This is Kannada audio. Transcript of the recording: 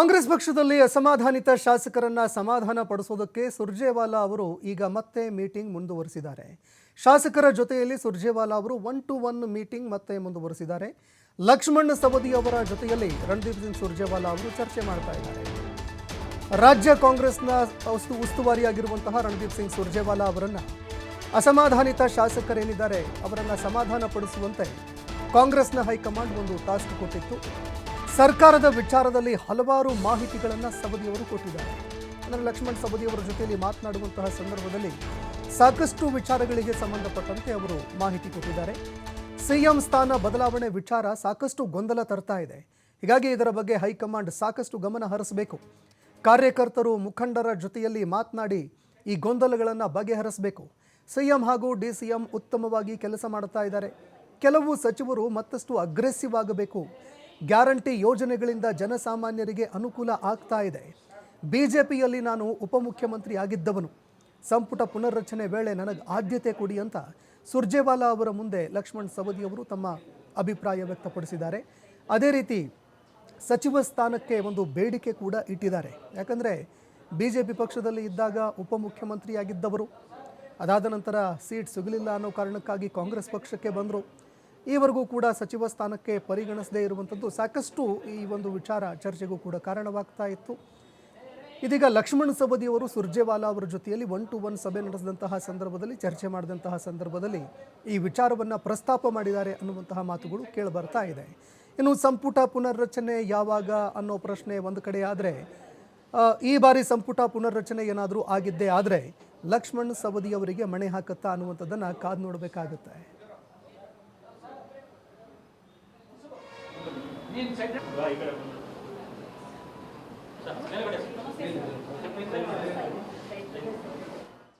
ಕಾಂಗ್ರೆಸ್ ಪಕ್ಷದಲ್ಲಿ ಅಸಮಾಧಾನಿತ ಶಾಸಕರನ್ನ ಸಮಾಧಾನ ಪಡಿಸೋದಕ್ಕೆ ಸುರ್ಜೇವಾಲಾ ಅವರು ಈಗ ಮತ್ತೆ ಮೀಟಿಂಗ್ ಮುಂದುವರಿಸಿದ್ದಾರೆ. ಶಾಸಕರ ಜೊತೆಯಲ್ಲಿ ಸುರ್ಜೇವಾಲಾ ಅವರು ಒನ್ ಟು ಒನ್ ಮೀಟಿಂಗ್ ಮತ್ತೆ ಮುಂದುವರಿಸಿದ್ದಾರೆ. ಲಕ್ಷ್ಮಣ್ ಸವದಿ ಅವರ ಜೊತೆಯಲ್ಲಿ ರಣದೀಪ್ ಸಿಂಗ್ ಸುರ್ಜೇವಾಲಾ ಅವರು ಚರ್ಚೆ ಮಾಡ್ತಾ ಇದ್ದಾರೆ. ರಾಜ್ಯ ಕಾಂಗ್ರೆಸ್ನ ಉಸ್ತು, ಉಸ್ತುವಾರಿಯಾಗಿರುವಂತಹ ರಣದೀಪ್ ಸಿಂಗ್ ಸುರ್ಜೇವಾಲಾ ಅವರನ್ನ ಅಸಮಾಧಾನಿತ ಶಾಸಕರೇನಿದ್ದಾರೆ ಅವರನ್ನ ಸಮಾಧಾನ ಪಡಿಸುವಂತೆ ಕಾಂಗ್ರೆಸ್ನ ಹೈಕಮಾಂಡ್ ಒಂದು ಟಾಸ್ಕ್ ಕೊಟ್ಟಿತ್ತು. ಸರ್ಕಾರದ ವಿಚಾರದಲ್ಲಿ ಹಲವಾರು ಮಾಹಿತಿಗಳನ್ನು ಸಬದಿಯವರು ಕೊಟ್ಟಿದ್ದಾರೆ. ಅಂದರೆ ಲಕ್ಷ್ಮಣ್ ಸಬದಿಯವರ ಜೊತೆಯಲ್ಲಿ ಮಾತನಾಡುವಂತಹ ಸಂದರ್ಭದಲ್ಲಿ ಸಾಕಷ್ಟು ವಿಚಾರಗಳಿಗೆ ಸಂಬಂಧಪಟ್ಟಂತೆ ಅವರು ಮಾಹಿತಿ ಕೊಟ್ಟಿದ್ದಾರೆ. ಸಿಎಂ ಸ್ಥಾನ ಬದಲಾವಣೆ ವಿಚಾರ ಸಾಕಷ್ಟು ಗೊಂದಲ ತರ್ತಾ ಇದೆ. ಹೀಗಾಗಿ ಇದರ ಬಗ್ಗೆ ಹೈಕಮಾಂಡ್ ಸಾಕಷ್ಟು ಗಮನ ಹರಿಸಬೇಕು. ಕಾರ್ಯಕರ್ತರು ಮುಖಂಡರ ಜೊತೆಯಲ್ಲಿ ಮಾತನಾಡಿ ಈ ಗೊಂದಲಗಳನ್ನು ಬಗೆಹರಿಸಬೇಕು. ಸಿಎಂ ಹಾಗೂ ಡಿ ಸಿ ಎಂ ಉತ್ತಮವಾಗಿ ಕೆಲಸ ಮಾಡುತ್ತಾ ಇದ್ದಾರೆ. ಕೆಲವು ಸಚಿವರು ಮತ್ತಷ್ಟು ಅಗ್ರೆಸಿವ್ ಆಗಬೇಕು. ಗ್ಯಾರಂಟಿ ಯೋಜನೆಗಳಿಂದ ಜನಸಾಮಾನ್ಯರಿಗೆ ಅನುಕೂಲ ಆಗ್ತಾ ಇದೆ. ಬಿಜೆಪಿಯಲ್ಲಿ ನಾನು ಉಪಮುಖ್ಯಮಂತ್ರಿ ಆಗಿದ್ದವನು ಸಂಪುಟ ಪುನರ್ರಚನೆ ವೇಳೆ ನನಗೆ ಆದ್ಯತೆ ಕೊಡಿ ಅಂತ ಸುರ್ಜೇವಾಲಾ ಅವರ ಮುಂದೆ ಲಕ್ಷ್ಮಣ್ ಸವದಿ ಅವರು ತಮ್ಮ ಅಭಿಪ್ರಾಯ ವ್ಯಕ್ತಪಡಿಸಿದ್ದಾರೆ. ಅದೇ ರೀತಿ ಸಚಿವ ಸ್ಥಾನಕ್ಕೆ ಒಂದು ಬೇಡಿಕೆ ಕೂಡ ಇಟ್ಟಿದ್ದಾರೆ. ಯಾಕಂದರೆ ಬಿ ಜೆ ಪಿ ಪಕ್ಷದಲ್ಲಿ ಇದ್ದಾಗ ಉಪಮುಖ್ಯಮಂತ್ರಿಯಾಗಿದ್ದವರು. ಅದಾದ ನಂತರ ಸೀಟ್ ಸಿಗಲಿಲ್ಲ ಅನ್ನೋ ಕಾರಣಕ್ಕಾಗಿ ಕಾಂಗ್ರೆಸ್ ಪಕ್ಷಕ್ಕೆ ಬಂದರು. ಈವರೆಗೂ ಕೂಡ ಸಚಿವ ಸ್ಥಾನಕ್ಕೆ ಪರಿಗಣಿಸದೇ ಇರುವಂಥದ್ದು ಸಾಕಷ್ಟು ಈ ಒಂದು ವಿಚಾರ ಚರ್ಚೆಗೂ ಕೂಡ ಕಾರಣವಾಗ್ತಾ ಇತ್ತು. ಇದೀಗ ಲಕ್ಷ್ಮಣ್ ಸವದಿಯವರು ಸುರ್ಜೇವಾಲಾ ಅವರ ಜೊತೆಯಲ್ಲಿ ಒನ್ ಟು ಒನ್ ಸಭೆ ನಡೆಸಿದಂತಹ ಸಂದರ್ಭದಲ್ಲಿ, ಚರ್ಚೆ ಮಾಡಿದಂತಹ ಸಂದರ್ಭದಲ್ಲಿ ಈ ವಿಚಾರವನ್ನು ಪ್ರಸ್ತಾಪ ಮಾಡಿದ್ದಾರೆ ಅನ್ನುವಂತಹ ಮಾತುಗಳು ಕೇಳಿಬರ್ತಾ ಇದೆ. ಇನ್ನು ಸಂಪುಟ ಪುನರ್ರಚನೆ ಯಾವಾಗ ಅನ್ನೋ ಪ್ರಶ್ನೆ ಒಂದು ಕಡೆ ಆದರೆ ಈ ಬಾರಿ ಸಂಪುಟ ಪುನರ್ರಚನೆ ಏನಾದರೂ ಆಗಿದ್ದೇ ಆದರೆ ಲಕ್ಷ್ಮಣ್ ಸವದಿಯವರಿಗೆ ಮಣೆ ಹಾಕುತ್ತಾ ಅನ್ನುವಂಥದ್ದನ್ನು ಕಾದು ನೋಡಬೇಕಾಗುತ್ತೆ. ನೀನ್ ಸೈಡ್